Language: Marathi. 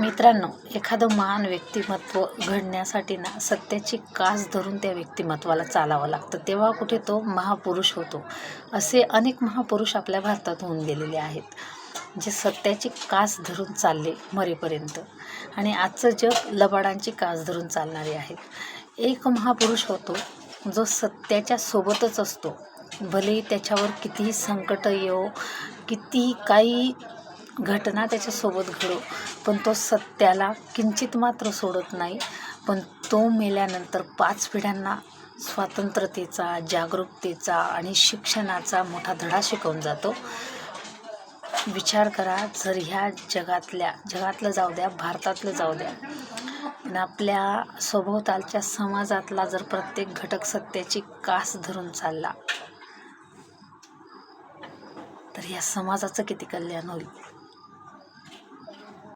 मित्रांनो एखादं महान व्यक्तिमत्व घडण्यासाठी ना सत्याची कास धरून त्या व्यक्तिमत्वाला चालावं लागतं. तेव्हा कुठे तो महापुरुष होतो. असे अनेक महापुरुष आपल्या भारतात होऊन गेलेले आहेत जे सत्याची कास धरून चालले मरेपर्यंत. आणि आजचं जग लबाडांची कास धरून चालणारे आहेत. एक महापुरुष होतो जो सत्याच्या सोबतच असतो. भले त्याच्यावर कितीही संकट येऊ किती काही घटना त्याच्यासोबत घडो. पण तो सत्याला किंचित मात्र सोडत नाही. पण तो मेल्यानंतर पाच पिढ्यांना स्वातंत्र्यतेचा जागरूकतेचा आणि शिक्षणाचा मोठा धडा शिकवून जातो. विचार करा जर ह्या जगातल्या जगातलं जाऊ द्या भारतातलं जाऊ द्या. पण आपल्या सभोवतालच्या समाजातला जर प्रत्येक घटक सत्याची कास धरून चालला तर या समाजाचं किती कल्याण होईल?